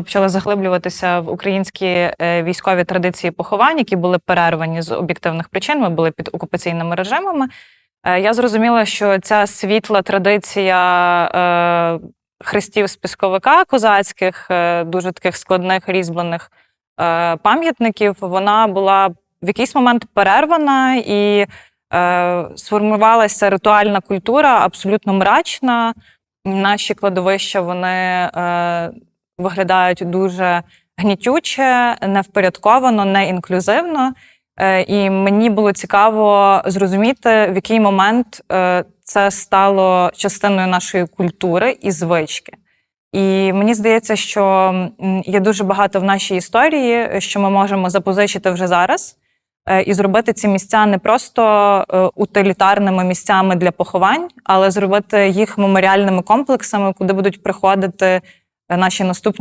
почала заглиблюватися в українські е, військові традиції поховань, які були перервані з об'єктивних причин. Ми були під окупаційними режимами. Е, Я зрозуміла, що ця світла традиція е, хрестів списковика козацьких, дуже таких складних різьблених пам'ятників, вона була в якийсь момент перервана і сформувалася ритуальна культура абсолютно мрачна. Наші кладовища вони виглядають дуже гнітюче, невпорядковано, не інклюзивно. Е, і мені було цікаво зрозуміти, в який момент е, це стало частиною нашої культури і звички. І мені здається, що є дуже багато в нашій історії, що ми можемо запозичити вже зараз, е, і зробити ці місця не просто утилітарними місцями для поховань, але зробити їх меморіальними комплексами, куди будуть приходити наші наступні